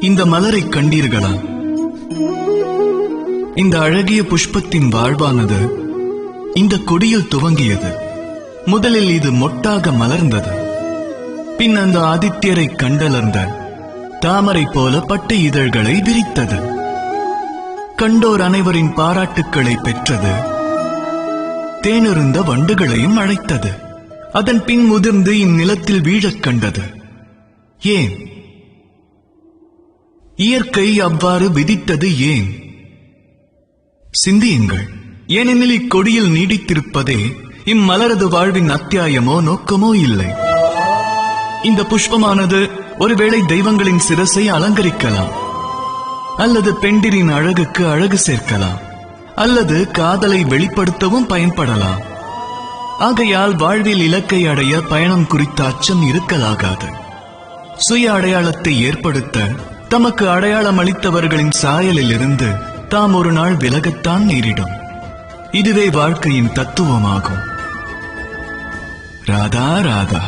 இந்த மலரை கண்டீர்களா? இந்த அழகிய புஷ்பத்தின் வாழ்வானது இந்த கொடியில் துவங்கியது. முதலில் இது மொட்டாக மலர்ந்தது. பின் அந்த ஆதித்யரை கண்டலர்ந்த தாமரை போல பட்டு இதழ்களை விரித்தது. கண்டோர் அனைவரின் பாராட்டுக்களை பெற்றது. தேனிருந்த வண்டுகளையும் அழைத்தது. அதன் பின் முதிர்ந்து இந்நிலத்தில் வீழக் கண்டது. ஏன்? இயற்கை அவ்வாறு விதித்தது ஏன்? சிந்தியுங்கள். ஏனெனில் இக்கொடியில் நீடித்திருப்பதே இம்மலரது வாழ்வின் அத்தியாயமோ நோக்கமோ இல்லை. இந்த புஷ்பமானது ஒருவேளை தெய்வங்களின் சிரசை அலங்கரிக்கலாம். அல்லது பெண்டிரின் அழகுக்கு அழகு சேர்க்கலாம். அல்லது காதலை வெளிப்படுத்தவும் பயன்படலாம். ஆகையால் வாழ்வில் இலக்கை அடைய பயணம் குறித்த அச்சம் இருக்கலாகாது. சுய அடையாளத்தை ஏற்படுத்த தமக்கு அடையாளம் அளித்தவர்களின் சாயலில் இருந்து தாம் ஒரு நாள் விலகத்தான் நேரிடும். இதுவே வாழ்க்கையின் தத்துவமாகும். ராதா ராதா.